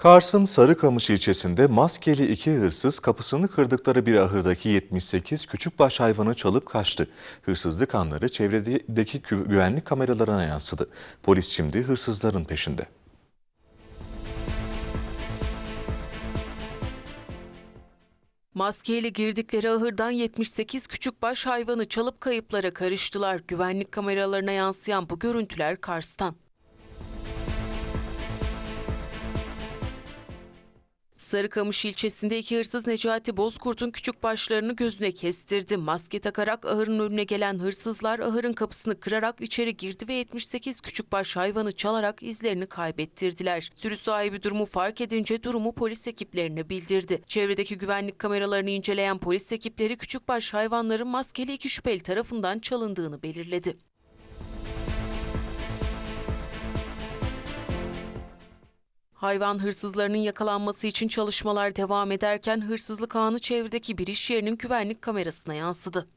Kars'ın Sarıkamış ilçesinde maskeli iki hırsız kapısını kırdıkları bir ahırdaki 78 küçükbaş hayvanı çalıp kaçtı. Hırsızlık anları çevredeki gü- güvenlik kameralarına yansıdı. Polis şimdi hırsızların peşinde. Maskeyle girdikleri ahırdan 78 küçükbaş hayvanı çalıp kayıplara karıştılar. Güvenlik kameralarına yansıyan bu görüntüler Kars'tan. Sarıkamış ilçesinde iki hırsız Necati Bozkurt'un küçük başlarını gözüne kestirdi. Maske takarak ahırın önüne gelen hırsızlar ahırın kapısını kırarak içeri girdi ve 78 küçükbaş hayvanı çalarak izlerini kaybettirdiler. Sürü sahibi durumu fark edince durumu polis ekiplerine bildirdi. Çevredeki güvenlik kameralarını inceleyen polis ekipleri küçükbaş hayvanların maskeli iki şüpheli tarafından çalındığını belirledi. Hayvan hırsızlarının yakalanması için çalışmalar devam ederken hırsızlık anı çevredeki bir iş yerinin güvenlik kamerasına yansıdı.